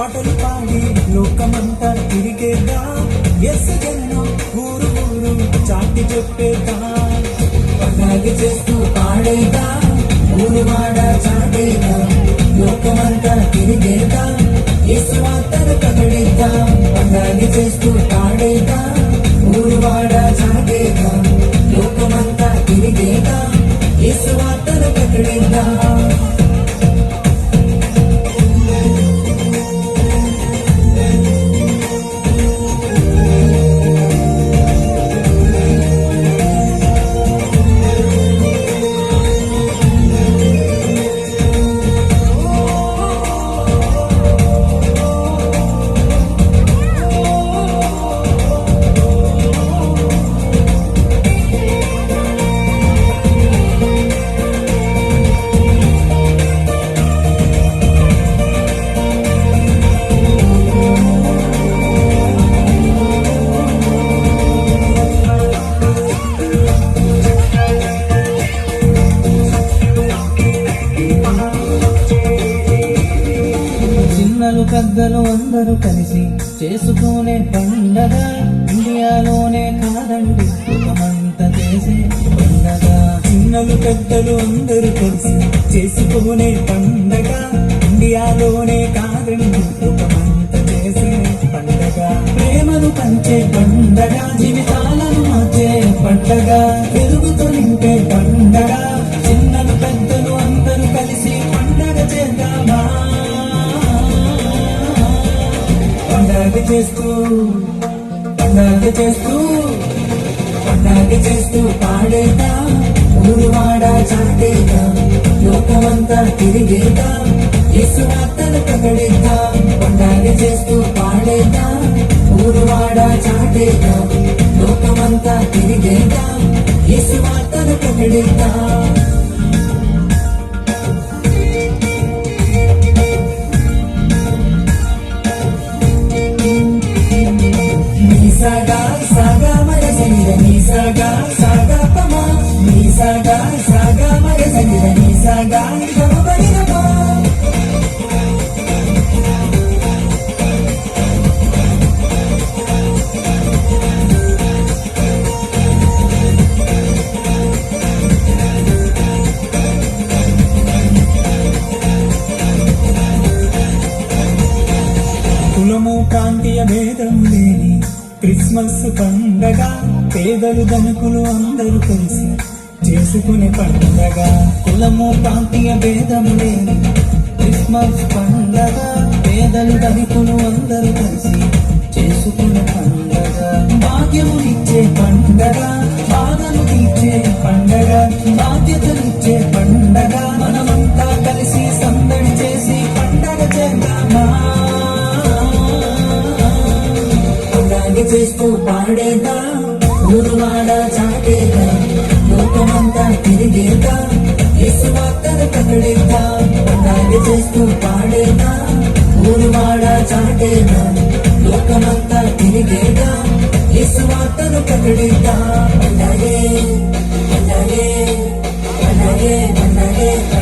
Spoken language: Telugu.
పాటలు పాడి లోకమంతా తిరిగేద్దాం ఎస్ జనం ఊరు ఊరు చాటి చెప్పేద్దాం పండగ చేస్తూ పాడేద్దాం ఊరు వాడ లోకమంతా ఎస్ చేస్తూ ఊరు వాడ చిన్నలు పెద్దలు అందరూ కలిసి చేసుకునే పండగ. ఇండియాలోనే కాదండి అంత చేసే పండగ. చిన్నలు పెద్దలు అందరూ కలిసి చేసుకునే పండగ. ఇండియాలోనే కాదండి లోకమంత చేసే పండగ. ప్రేమను పంచే పండగ జీవితాలను మార్చే పండగ చేస్తూ పండగ చేస్తూ పండగ చేస్తూ పాడేదా ఊరువాడ చాటేదా లోకమంతా తిరిగేదా యేసు వార్తలు ప్రకటిద్దాం పండగ చేస్తూ పాడేదా ఊరువాడ చాటేదా లోకమంతా తిరిగేదా యేసు వార్తలు ప్రకటిద్దాం సగా మర సనిద నిసగా సగా పమ నిసగా సగా మర కులము భేదం లేని క్రిస్మస్ పండగ పేదలు ధనుకులు అందరూ కలిసి చేసుకునే పండగ. కులము ప్రాంతీయ భేదము లేని క్రిస్మస్ పండగ పేదలు ధనికులు అందరూ కలిసి చేసుకునే పండగ. భాగ్యము పండగ చేస్తూ పాడేదా ఊరువాడ చాటేదా? లోకమంతా తిరిగేదా? యేసు వార్తలు ప్రకటిద్దా? పండగ చేస్తూ పాడేదా ఊరువాడ చాటేదా? లోకమంతా తిరిగేదా? యేసు వార్తలు ప్రకటిద్దా? పండగే పండగే పండగే పండగే పండగే